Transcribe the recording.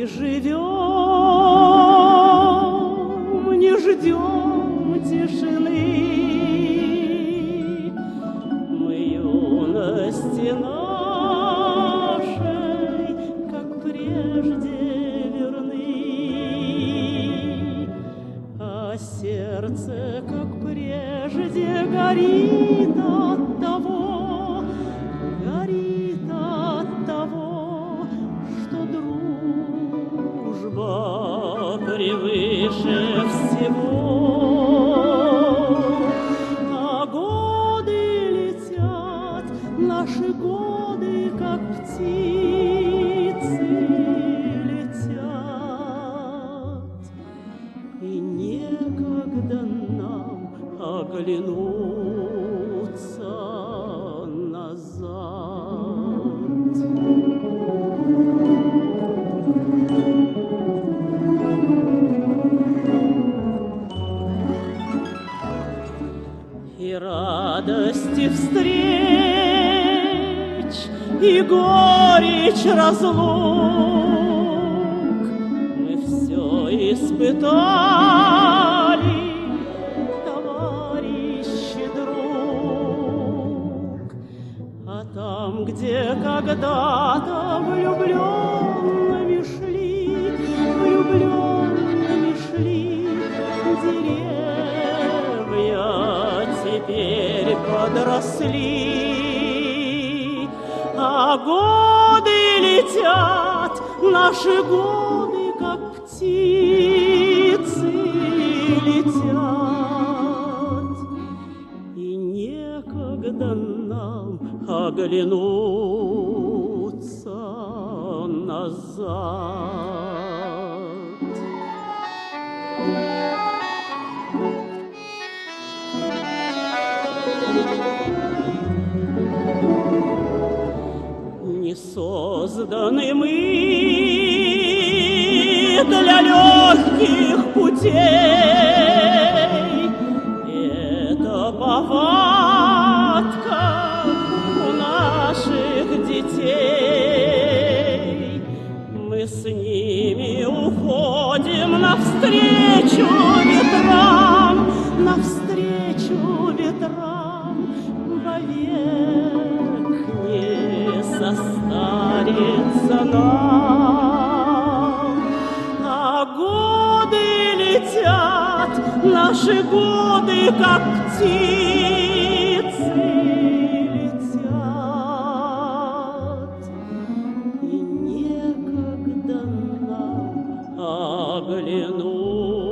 Мы живем, не ждем тишины. Мы юности нашей, как прежде верны, а сердце, как прежде, горит оглянуться назад. И радости встреч, и горечь разлук Мы все испытали, когда-то влюбленными шли, влюбленными шли деревья, теперь подросли, а годы летят, наши годы, как птицы летят. И некогда нам оглянуться назад. Не созданы мы для легких путей. Это повадка у наших детей. Навстречу ветрам, навстречу ветрам вовек не состарится нам. А годы летят, наши годы, как птицы огляну.